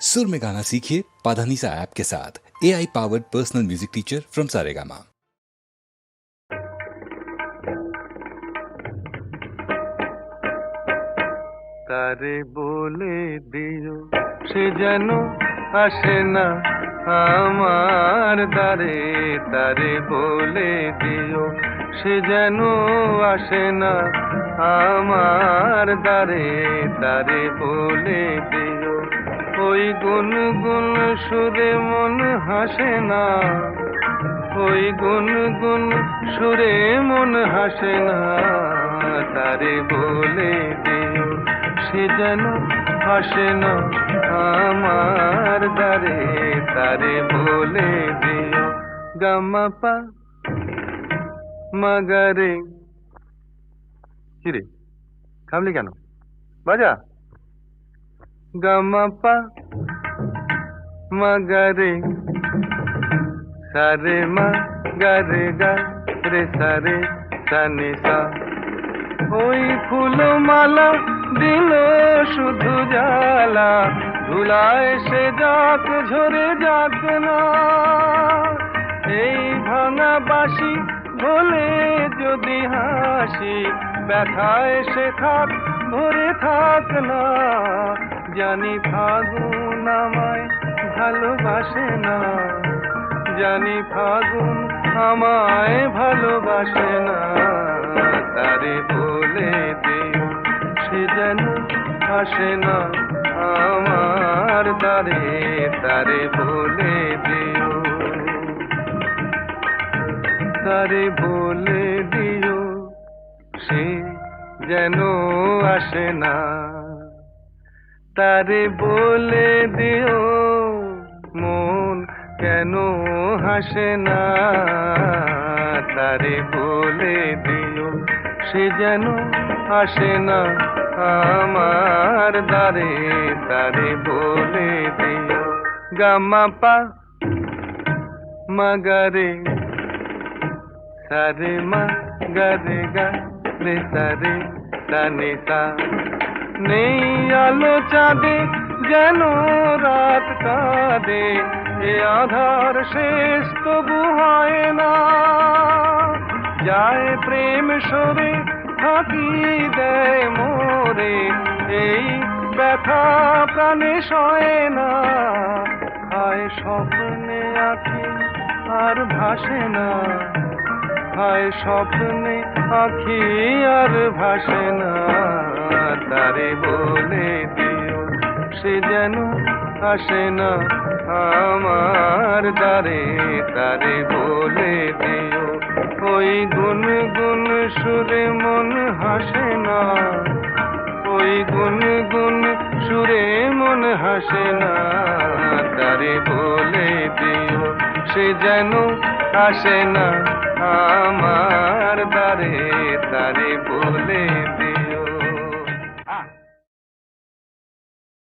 सुर में गाना सीखिए पाधानीसा ऐप के साथ A I powered personal music teacher from Saregama তারে বলে দিও সে যেন আসে না আমার দ্বারে তারে বলে দিও সে যেন আসে না আমার দ্বারে তারে বলে দিও ওই গুন গুন সুরে মন হাসে না। ওই গুন গুন সুরে মন হাসে না। তারে বলে দিও সে যেন হাসে না আমার দ্বারে। তারে বলে দিও গামাপা মাগারে। কিরে থামলি কেন? বাজা? গামাপা মাগারে সারে মা গারে গা সানে সা ওই ফুলমালা দিল শুধু জ্বালা ধুলায় সে যাক ঝরে যাক না এই ভাঙা বাসি বলে যদি হাসি, ব্যথায় সে থাক, ভরে থাক না। জানি ফাগুন আমায় ভালোবাসে না। জানি ফাগুন আমায় ভালোবাসে না। তারে বলে দিও সে যেন আসে না আমার দ্বারে তারে বলে দিও। তারে বলে দিও, সে যেন আসে না। তারে বলে দিও, মন কেন হাসে না? তারে বলে দিও, সে যেন আসে না আমার দ্বারে। তারে বলে দিও গামা পা মাগারে। সারে মা গারে গা রে, সারে সানে সা নেই আলো চাঁদে, যেন রাত কাঁদে, এ আধার শেষ তবু হয় না। যায় প্রেম সরে থাকি দেয় মোরে, এই ব্যথা প্রাণে সয় না। হায় স্বপ্নে আঁখি আর ভাসে না। হায় স্বপ্নে আঁখি আর ভাসে না। তারে বলে দিও, সে যেন আসে না আমার দ্বারে। তারে বলে দিও, ওই গুন গুন সুরে মন হাসে না। ওই গুন গুন সুরে মন হাসে না। তারে বলে দিও, সে যেন আসে না আমার দ্বারে তারে বলে দে।